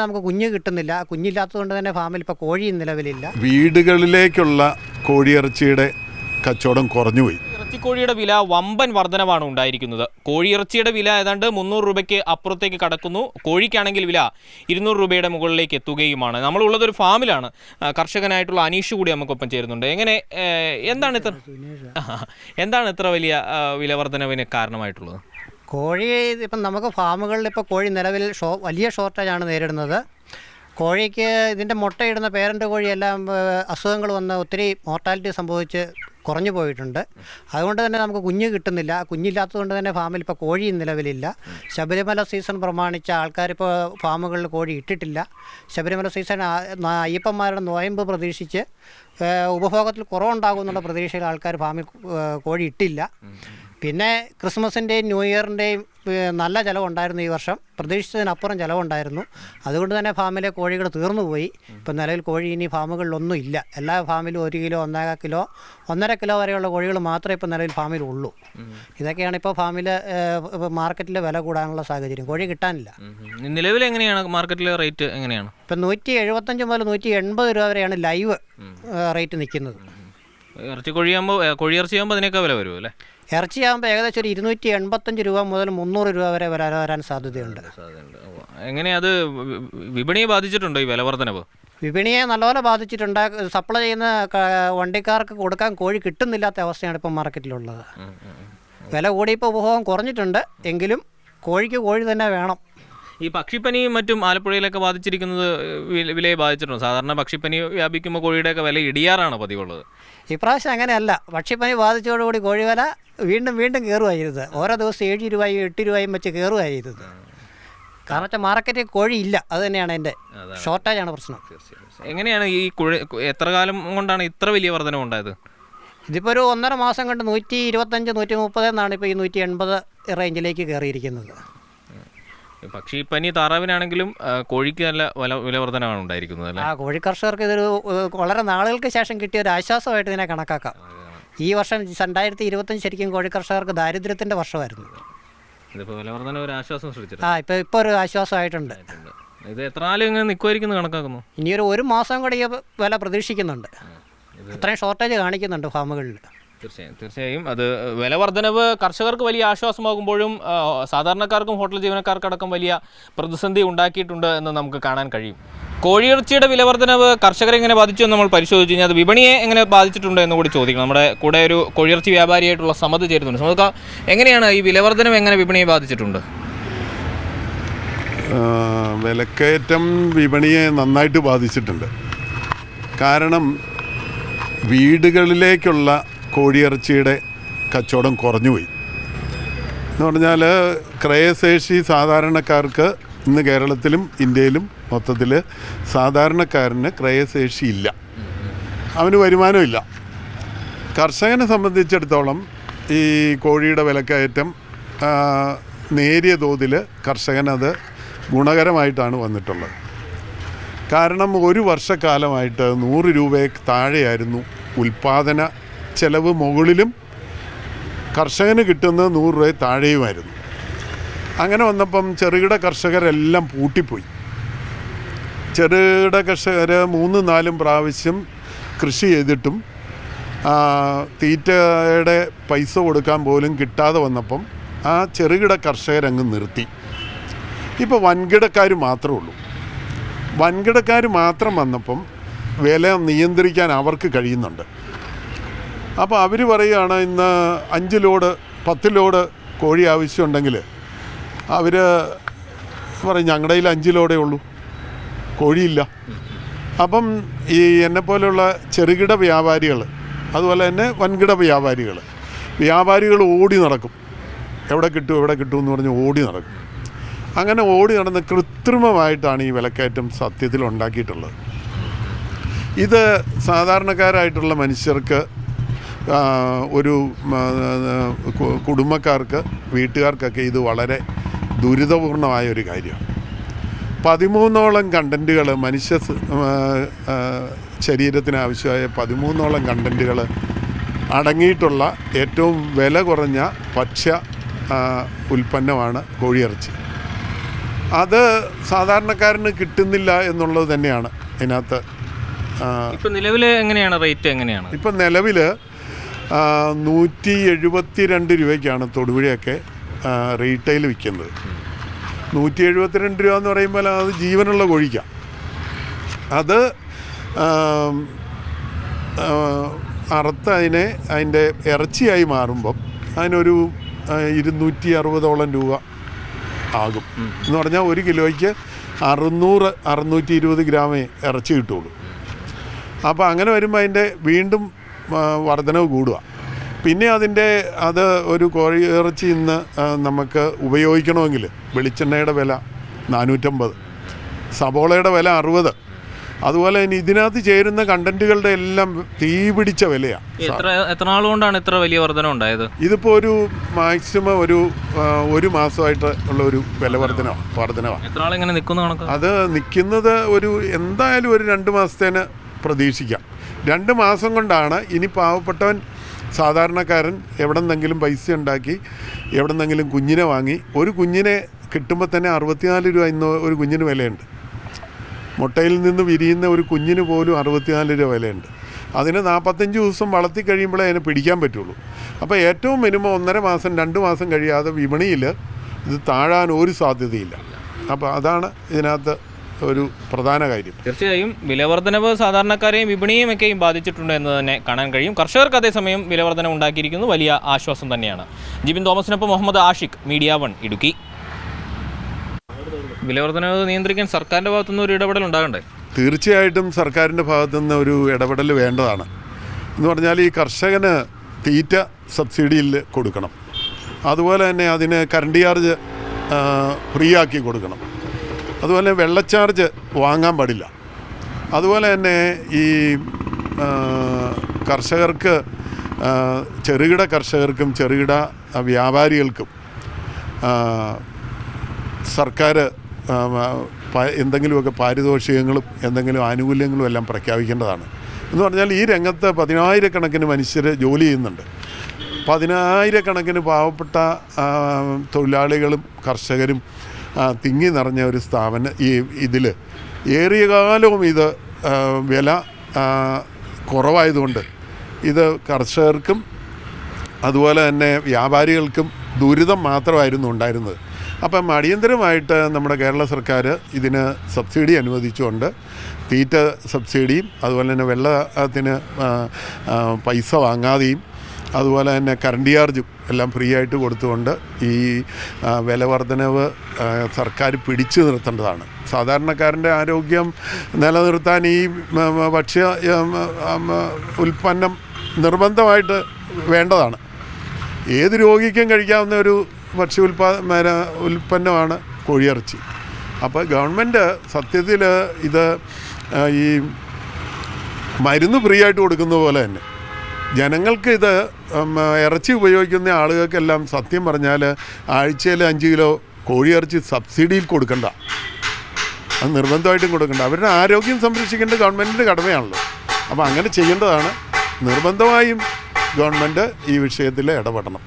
നമുക്ക് കുഞ്ഞ് കിട്ടുന്നില്ല. കുഞ്ഞില്ലാത്തതുകൊണ്ട് തന്നെ ഫാമിൽ ഇപ്പോൾ കോഴി നിലവിലില്ല. വീടുകളിലേക്കുള്ള കോഴിയിറച്ചിയുടെ കച്ചവടം കുറഞ്ഞുപോയി. ഇറച്ചിക്കോഴിയുടെ വില വമ്പൻ വർധനമാണ് ഉണ്ടായിരിക്കുന്നത്. കോഴിയിറച്ചിയുടെ വില ഏതാണ്ട് മുന്നൂറ് രൂപയ്ക്ക് അപ്പുറത്തേക്ക് കടക്കുന്നു. കോഴിക്കാണെങ്കിൽ വില ഇരുന്നൂറ് രൂപയുടെ മുകളിലേക്ക് എത്തുകയുമാണ്. നമ്മളുള്ളത് ഒരു ഫാമിലാണ്. കർഷകനായിട്ടുള്ള അനീഷ് കൂടി നമുക്കൊപ്പം ചേരുന്നുണ്ട്. എങ്ങനെ എന്താണ് ഇത്ര എന്താണ് ഇത്ര വലിയ വില വർധനവിന് കാരണമായിട്ടുള്ളത്? കോഴി ഇപ്പം നമുക്ക് ഫാമുകളിൽ ഇപ്പോൾ കോഴി നിലവിൽ ഷോ വലിയ ഷോർട്ടേജ് ആണ് നേരിടുന്നത്. കോഴിക്ക് ഇതിന്റെ മുട്ടയിടുന്ന പേരന്റ് കോഴിയെല്ലാം അസുഖങ്ങൾ വന്ന് ഒത്തിരി മോർട്ടാലിറ്റി സംഭവിച്ച് കുറഞ്ഞു പോയിട്ടുണ്ട്. അതുകൊണ്ട് തന്നെ നമുക്ക് കുഞ്ഞ് കിട്ടുന്നില്ല. കുഞ്ഞില്ലാത്തതുകൊണ്ട് തന്നെ ഫാമിൽ ഇപ്പോൾ കോഴി നിലവിലില്ല. ശബരിമല സീസൺ പ്രമാണിച്ച ആൾക്കാരിപ്പോൾ ഫാമുകളിൽ കോഴി ഇട്ടിട്ടില്ല. ശബരിമല സീസൺ അയ്യപ്പന്മാരുടെ നോയമ്പ് പ്രതീക്ഷിച്ച് ഉപഭോഗത്തിൽ കുറവുണ്ടാകുമെന്നുള്ള പ്രതീക്ഷയിൽ ആൾക്കാർ ഫാമിൽ കോഴി ഇട്ടില്ല. പിന്നെ ക്രിസ്മസിന്റെയും ന്യൂ ഇയറിന്റെയും നല്ല ചിലവുണ്ടായിരുന്നു ഈ വർഷം. പ്രതീക്ഷിച്ചതിനപ്പുറം ചിലവുണ്ടായിരുന്നു. അതുകൊണ്ട് തന്നെ ഫാമിലെ കോഴികൾ തീർന്നുപോയി. ഇപ്പം നിലവിൽ കോഴി ഇനി ഫാമുകളിലൊന്നും ഇല്ല. എല്ലാ ഫാമിലും ഒരു കിലോ ഒന്നര കിലോ ഒന്നര കിലോ വരെയുള്ള കോഴികൾ മാത്രമേ ഇപ്പം നിലവിൽ ഫാമിലുള്ളൂ. ഇതൊക്കെയാണ് ഇപ്പോൾ ഫാമിൽ മാർക്കറ്റിൽ വില കൂടാനുള്ള സാഹചര്യം. കോഴി കിട്ടാനില്ല. നിലവിൽ എങ്ങനെയാണ്? മാർക്കറ്റിലെ റേറ്റ് എങ്ങനെയാണ്? ഇപ്പം നൂറ്റി എഴുപത്തഞ്ച് മുതൽ നൂറ്റി എൺപത് രൂപ വരെയാണ് ലൈവ് റേറ്റ് നിൽക്കുന്നത്. ഇറച്ചി കോഴിയാകുമ്പോൾ കോഴിയിറച്ചിയാകുമ്പോൾ അതിനൊക്കെ വില വരുമോ അല്ലേ ഇറച്ചിയാകുമ്പോൾ ഏകദേശം ഒരു ഇരുന്നൂറ്റി എൺപത്തഞ്ച് രൂപ മുതൽ മുന്നൂറ് രൂപ വരെ വരാൻ വരാൻ സാധ്യതയുണ്ട്. എങ്ങനെ അത് വിപണിയെ ബാധിച്ചിട്ടുണ്ടോ ഈ വില വർധനവ്? വിപണിയെ നല്ലപോലെ ബാധിച്ചിട്ടുണ്ട്. സപ്ലൈ ചെയ്യുന്ന വണ്ടിക്കാർക്ക് കൊടുക്കാൻ കോഴി കിട്ടുന്നില്ലാത്ത അവസ്ഥയാണ് ഇപ്പം മാർക്കറ്റിലുള്ളത്. വില കൂടിയപ്പോൾ ഉപഭോഗം കുറഞ്ഞിട്ടുണ്ട്. എങ്കിലും കോഴിക്ക് കോഴി തന്നെ വേണം. ഈ പക്ഷിപ്പനിയും മറ്റും ആലപ്പുഴയിലൊക്കെ ബാധിച്ചിരിക്കുന്നത് വില- വിലയെ ബാധിച്ചിട്ടുണ്ടോ. സാധാരണ പക്ഷിപ്പനി വ്യാപിക്കുമ്പോൾ കോഴിയുടെയൊക്കെ വില ഇടിയാറാണ് പതിവുള്ളത്. ഇപ്രാവശ്യം അങ്ങനെയല്ല. പക്ഷിപ്പനി ബാധിച്ചതോടുകൂടി കോഴി വില വീണ്ടും വീണ്ടും കയറുമായിരുന്നത് ഓരോ ദിവസം ഏഴ് രൂപയും എട്ട് രൂപയും വെച്ച് കയറുമായിരുന്നത് കാരണം വെച്ചാൽ മാർക്കറ്റിൽ കോഴി ഇല്ല അത് തന്നെയാണ് എന്റെ ഷോർട്ടേജാണ് പ്രശ്നം. എങ്ങനെയാണ് ഈ കുഴി എത്ര കാലം കൊണ്ടാണ് ഇത്ര വലിയ വർധനം ഉണ്ടായത്? ഇതിപ്പോൾ ഒരു ഒന്നര മാസം കൊണ്ട് നൂറ്റി ഇരുപത്തഞ്ച് നൂറ്റി മുപ്പത് എന്നാണ് ഇപ്പോൾ ഈ നൂറ്റി എൺപത് റേഞ്ചിലേക്ക് കയറിയിരിക്കുന്നത്. പക്ഷിപ്പനി താറാവിനാണെങ്കിലും ആ, കോഴിക്ക് നല്ല വില വിലവർദ്ധനമാണ് ഉണ്ടായിരിക്കുന്നത് അല്ലേ? ആ കോഴി കർഷകർക്ക് ഇതൊരു വളരെ നാളുകൾക്ക് ശേഷം കിട്ടിയ ഒരു ആശ്വാസമായിട്ട് ഇതിനെ കണക്കാക്കാം. ഈ വർഷം രണ്ടായിരത്തി ഇരുപത്തഞ്ച് ശരിക്കും കോഴി കർഷകർക്ക് ദാരിദ്ര്യത്തിന്റെ വർഷമായിരുന്നു. ഇതിപ്പോൾ ഒരു ആശ്വാസം ആ ഇപ്പോൾ ഇപ്പോൾ ഒരു ആശ്വാസമായിട്ടുണ്ട്. ഇത് എത്ര നാളും ഇങ്ങനെ നിൽക്കുമായിരിക്കും കണക്കാക്കുന്നു? ഇനിയൊരു ഒരു മാസം കൂടി ഈ വില പ്രതീക്ഷിക്കുന്നുണ്ട്. അത്രയും ഷോർട്ടേജ് കാണിക്കുന്നുണ്ട് ഫാമുകളിൽ തീർച്ചയായും തീർച്ചയായും. അത് വില വർധനവ് കർഷകർക്ക് വലിയ ആശ്വാസമാകുമ്പോഴും സാധാരണക്കാർക്കും ഹോട്ടൽ ജീവനക്കാർക്കടക്കം വലിയ പ്രതിസന്ധി ഉണ്ടാക്കിയിട്ടുണ്ട് എന്ന് നമുക്ക് കാണാൻ കഴിയും. കോഴിയിറച്ചിയുടെ വില വർധനവ് കർഷകരെ എങ്ങനെ ബാധിച്ചു എന്ന് നമ്മൾ പരിശോധിച്ച് കഴിഞ്ഞാൽ അത് വിപണിയെ എങ്ങനെ ബാധിച്ചിട്ടുണ്ട് എന്ന് കൂടി ചോദിക്കണം. നമ്മുടെ കൂടെ ഒരു കോഴിയിറച്ചി വ്യാപാരിയായിട്ടുള്ള സമത് ചേരുന്നുണ്ട്. സമത് എങ്ങനെയാണ് ഈ വില വർധനവ് എങ്ങനെ വിപണിയെ ബാധിച്ചിട്ടുണ്ട്? വിലക്കയറ്റം വിപണിയെ നന്നായിട്ട് ബാധിച്ചിട്ടുണ്ട്. കാരണം വീടുകളിലേക്കുള്ള കോഴിയിറച്ചിയുടെ കച്ചവടം കുറഞ്ഞുപോയി. എന്ന് പറഞ്ഞാൽ ക്രയശേഷി സാധാരണക്കാർക്ക് ഇന്ന് കേരളത്തിലും ഇന്ത്യയിലും മൊത്തത്തിൽ സാധാരണക്കാരന് ക്രയശേഷി ഇല്ല. അവന് വരുമാനമില്ല. കർഷകനെ സംബന്ധിച്ചിടത്തോളം ഈ കോഴിയുടെ വിലക്കയറ്റം നേരിയ തോതിൽ കർഷകനത് ഗുണകരമായിട്ടാണ് വന്നിട്ടുള്ളത്. കാരണം ഒരു വർഷക്കാലമായിട്ട് നൂറ് രൂപയ്ക്ക് താഴെയായിരുന്നു ഉൽപ്പാദന ചെലവ് മുകളിലും കർഷകന് കിട്ടുന്നത് നൂറ് രൂപ താഴെയുമായിരുന്നു. അങ്ങനെ വന്നപ്പം ചെറുകിട കർഷകരെല്ലാം പൂട്ടിപ്പോയി. ചെറുകിട കർഷകർ മൂന്ന് നാലും പ്രാവശ്യം കൃഷി ചെയ്തിട്ടും തീറ്റയുടെ പൈസ കൊടുക്കാൻ പോലും കിട്ടാതെ വന്നപ്പം ആ ചെറുകിട കർഷകരങ്ങ് നിർത്തി. ഇപ്പോൾ വൻകിടക്കാർ മാത്രമേ ഉള്ളൂ. വൻകിടക്കാർ മാത്രം വന്നപ്പം വില നിയന്ത്രിക്കാൻ അവർക്ക് കഴിയുന്നുണ്ട്. അപ്പോൾ അവർ പറയുകയാണ് ഇന്ന് അഞ്ച് ലോഡ് പത്ത് ലോഡ് കോഴി ആവശ്യമുണ്ടെങ്കിൽ അവർ പറയും ഞങ്ങളുടെ കയ്യിൽ അഞ്ച് ലോഡേ ഉള്ളൂ കോഴിയില്ല. അപ്പം ഈ എന്നെപ്പോലെയുള്ള ചെറുകിട വ്യാപാരികൾ അതുപോലെ തന്നെ വൻകിട വ്യാപാരികൾ വ്യാപാരികൾ ഓടി നടക്കും. എവിടെ കിട്ടും എവിടെ കിട്ടും എന്ന് പറഞ്ഞ് ഓടി നടക്കും. അങ്ങനെ ഓടി നടന്ന് കൃത്രിമമായിട്ടാണ് ഈ വിലക്കയറ്റം സത്യത്തിൽ ഉണ്ടാക്കിയിട്ടുള്ളത്. ഇത് സാധാരണക്കാരായിട്ടുള്ള മനുഷ്യർക്ക് ഒരു കുടുംബക്കാർക്ക് വീട്ടുകാർക്കൊക്കെ ഇത് വളരെ ദുരിതപൂർണമായ ഒരു കാര്യമാണ്. പതിമൂന്നോളം കണ്ടന്റുകൾ മനുഷ്യ ശരീരത്തിന് ആവശ്യമായ പതിമൂന്നോളം കണ്ടന്റുകൾ അടങ്ങിയിട്ടുള്ള ഏറ്റവും വില കുറഞ്ഞ ഭക്ഷ്യ ഉൽപ്പന്നമാണ് കോഴിയിറച്ചി. അത് സാധാരണക്കാരന് കിട്ടുന്നില്ല എന്നുള്ളത് തന്നെയാണ് അതിനകത്ത് ഇപ്പൊ നിലവിൽ എങ്ങനെയാണ് റേറ്റ് എങ്ങനെയാണ്? ഇപ്പം നിലവിൽ നൂറ്റി എഴുപത്തി രണ്ട് രൂപയ്ക്കാണ് തൊടുപുഴയൊക്കെ റീറ്റെയിൽ വിൽക്കുന്നത്. നൂറ്റി എഴുപത്തിരണ്ട് രൂപ എന്ന് പറയുമ്പോൾ അത് ജീവനുള്ള കോഴിക്കാണ് അത് അറുത്ത് അതിനെ അതിന്റെ ഇറച്ചിയായി മാറുമ്പം അതിനൊരു ഇരുന്നൂറ്റി അറുപതോളം രൂപ ആകും. എന്ന് പറഞ്ഞാൽ ഒരു കിലോയ്ക്ക് അറുന്നൂറ് അറുന്നൂറ്റി ഇരുപത് ഗ്രാമേ ഇറച്ചി കിട്ടുള്ളൂ അപ്പോൾ അങ്ങനെ വരുമ്പോൾ അതിന്റെ വീണ്ടും വർധനവ് കൂടുക. പിന്നെ അതിന്റെ അത് ഒരു കോഴി ഇറച്ചി ഇന്ന് നമുക്ക് ഉപയോഗിക്കണമെങ്കിൽ വെളിച്ചെണ്ണയുടെ വില നാനൂറ്റമ്പത് സബോളയുടെ വില അറുപത്. അതുപോലെ തന്നെ ഇതിനകത്ത് ചേരുന്ന കണ്ടന്റുകളുടെ എല്ലാം തീ പിടിച്ച വിലയാണ് എത്ര എത്ര നാൾ കൊണ്ടാണ് ഇത്ര വലിയ വർധന ഉണ്ടായത്? ഇതിപ്പോൾ ഒരു മാക്സിമം ഒരു ഒരു മാസമായിട്ട് ഉള്ള ഒരു വില വർധന വർധനമാണ് കണക്ക്? അത് നിൽക്കുന്നത് ഒരു എന്തായാലും ഒരു രണ്ട് മാസത്തേന് പ്രതീക്ഷിക്കാം. രണ്ട് മാസം കൊണ്ടാണ് ഇനി പാവപ്പെട്ടവൻ സാധാരണക്കാരൻ എവിടെ നിന്നെങ്കിലും പൈസ ഉണ്ടാക്കി എവിടെ നിന്നെങ്കിലും കുഞ്ഞിനെ വാങ്ങി. ഒരു കുഞ്ഞിനെ കിട്ടുമ്പോൾ തന്നെ അറുപത്തിനാല് രൂപ ഇന്ന് ഒരു കുഞ്ഞിന് വിലയുണ്ട്. മുട്ടയിൽ നിന്ന് വിരിയുന്ന ഒരു കുഞ്ഞിന് പോലും അറുപത്തിനാല് രൂപ വിലയുണ്ട്. അതിന് നാൽപ്പത്തഞ്ച് ദിവസം വളർത്തി കഴിയുമ്പോഴേ അതിനെ പിടിക്കാൻ പറ്റുള്ളൂ. അപ്പോൾ ഏറ്റവും മിനിമം ഒന്നര മാസം രണ്ട് മാസം കഴിയാതെ വിപണിയിൽ ഇത് താഴാൻ ഒരു സാധ്യതയില്ല. അപ്പോൾ അതാണ് ഇതിനകത്ത് ഒരു പ്രധാന കാര്യം. തീർച്ചയായും വിലവർധനവ് സാധാരണക്കാരെയും വിപണിയെയും ഒക്കെയും ബാധിച്ചിട്ടുണ്ട് എന്ന് തന്നെ കാണാൻ കഴിയും. കർഷകർക്ക് അതേസമയം വിലവർധന ഉണ്ടാക്കിയിരിക്കുന്നു. വലിയ ആശ്വാസം തന്നെയാണ്. ജിബിൻ തോമസിനൊപ്പം മുഹമ്മദ് ആഷിഖ് മീഡിയ വൺ ഇടുക്കി. വിലവർദ്ധനവ് നിയന്ത്രിക്കാൻ സർക്കാരിന്റെ ഭാഗത്തുനിന്ന് ഒരു ഇടപെടൽ ഉണ്ടാകണ്ടേ? തീർച്ചയായിട്ടും സർക്കാരിന്റെ ഭാഗത്തു നിന്ന് ഒരു ഇടപെടൽ വേണ്ടതാണ്. എന്ന് പറഞ്ഞാൽ ഈ കർഷകന് തീറ്റ സബ്സിഡിയിൽ കൊടുക്കണം. അതുപോലെ തന്നെ അതിന് കറണ്ട് ചാർജ് ഫ്രീ ആക്കി കൊടുക്കണം. അതുപോലെ വെള്ളച്ചാർജ് വാങ്ങാൻ പാടില്ല. അതുപോലെ തന്നെ ഈ കർഷകർക്ക് ചെറുകിട കർഷകർക്കും ചെറുകിട വ്യാപാരികൾക്കും സർക്കാർ എന്തെങ്കിലുമൊക്കെ പാരിതോഷികങ്ങളും എന്തെങ്കിലും ആനുകൂല്യങ്ങളും എല്ലാം പ്രഖ്യാപിക്കേണ്ടതാണ്. എന്ന് പറഞ്ഞാൽ ഈ രംഗത്ത് പതിനായിരക്കണക്കിന് മനുഷ്യർ ജോലി ചെയ്യുന്നുണ്ട്. പതിനായിരക്കണക്കിന് പാവപ്പെട്ട തൊഴിലാളികളും കർഷകരും തിങ്ങി നിറഞ്ഞ ഒരു സ്ഥാപനം ഈ ഇതിൽ ഏറിയ കാലവും ഇത് വില കുറവായതുകൊണ്ട് ഇത് കർഷകർക്കും അതുപോലെ തന്നെ വ്യാപാരികൾക്കും ദുരിതം മാത്രമായിരുന്നു ഉണ്ടായിരുന്നത്. അപ്പം അടിയന്തരമായിട്ട് നമ്മുടെ കേരള സർക്കാർ ഇതിന് സബ്സിഡി അനുവദിച്ചുകൊണ്ട് തീറ്റ സബ്സിഡിയും അതുപോലെ തന്നെ വെള്ളത്തിന് പൈസ വാങ്ങാതെയും അതുപോലെ തന്നെ കറണ്ട് ചാർജും എല്ലാം ഫ്രീ ആയിട്ട് കൊടുത്തുകൊണ്ട് ഈ വില വർധനവ് സർക്കാർ പിടിച്ചു നിർത്തേണ്ടതാണ്. സാധാരണക്കാരന്റെ ആരോഗ്യം നിലനിർത്താൻ ഈ ഭക്ഷ്യ ഉൽപ്പന്നം നിർബന്ധമായിട്ട് വേണ്ടതാണ്. ഏത് രോഗിക്കും കഴിക്കാവുന്ന ഒരു ഭക്ഷ്യ ഉൽപാ മര ഉൽപ്പന്നമാണ് കോഴിയിറച്ചി. അപ്പോൾ ഗവൺമെന്റ് സത്യത്തിൽ ഇത് ഈ മരുന്ന് ഫ്രീ ആയിട്ട് കൊടുക്കുന്ന പോലെ തന്നെ ജനങ്ങൾക്ക് ഇത് ഇറച്ചി ഉപയോഗിക്കുന്ന ആളുകൾക്കെല്ലാം സത്യം പറഞ്ഞാൽ ആഴ്ചയിൽ അഞ്ച് കിലോ കോഴി ഇറച്ചി സബ്സിഡിയിൽ കൊടുക്കണ്ട. അത് നിർബന്ധമായിട്ടും കൊടുക്കണ്ട. അവരുടെ ആരോഗ്യം സംരക്ഷിക്കേണ്ടത് ഗവൺമെന്റിന്റെ കടമയാണല്ലോ. അപ്പോൾ അങ്ങനെ ചെയ്യേണ്ടതാണ്. നിർബന്ധമായും ഗവൺമെന്റ് ഈ വിഷയത്തിൽ ഇടപെടണം.